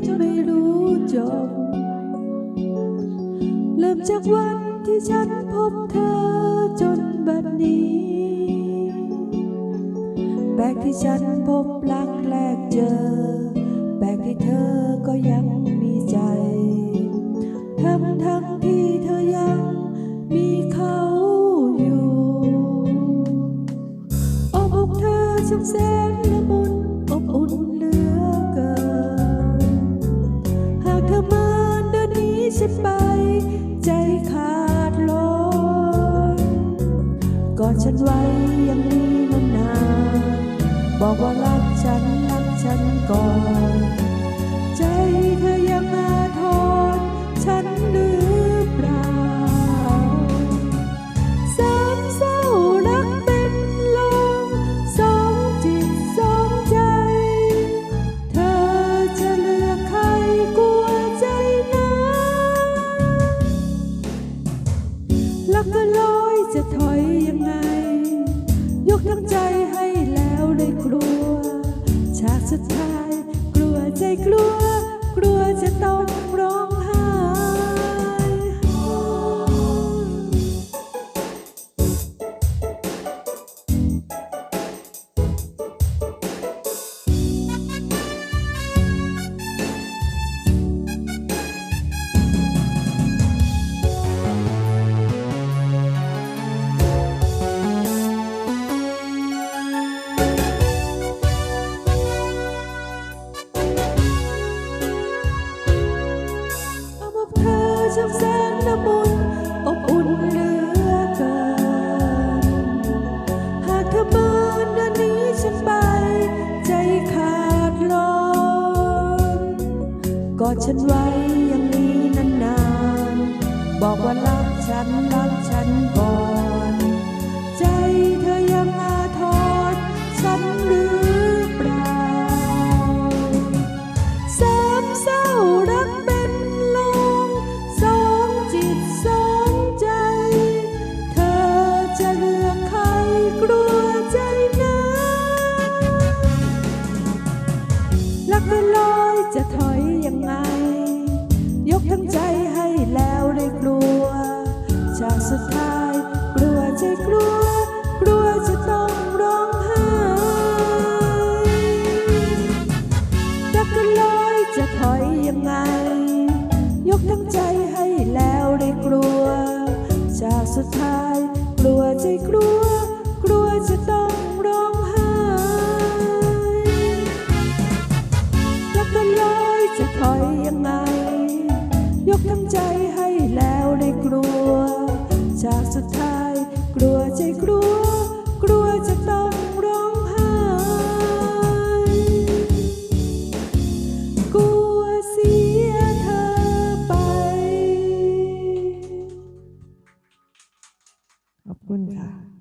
นไม่รู้จบเริ่มจากวันที่ฉันพบเธอจนบัดนี้ แบกที่ฉันพบรักแรก ฉันไว้อยังนี้นานๆบอกว่ารักฉันรักฉันก่อน ใจเธอยังมา กทั้งใจให้แล้วได้กลัว ฉากสุดท้ายกลัวใจกลัว อดฉันไว้อย่างนี้นานๆ บอกว่ารักฉันรักฉันก่อน ใจเธอยังไง ฉากสุดท้าย กลัวใจกลัว กลัวจะต้องร้องไห้รักกันลอยจะถอยยังไง ยกทั้งใจให้แล้วได้กลัว จากสุดท้าย กลัวใจกลัว กลัวจะต้องร้องไห้รักกันลอยจะถอยยังไง ยกทั้งใจ จากสุดท้าย กลัวใจกลัว กลัวจะต้องร้องไห้ กลัวเสียเธอไป ขอบคุณค่ะ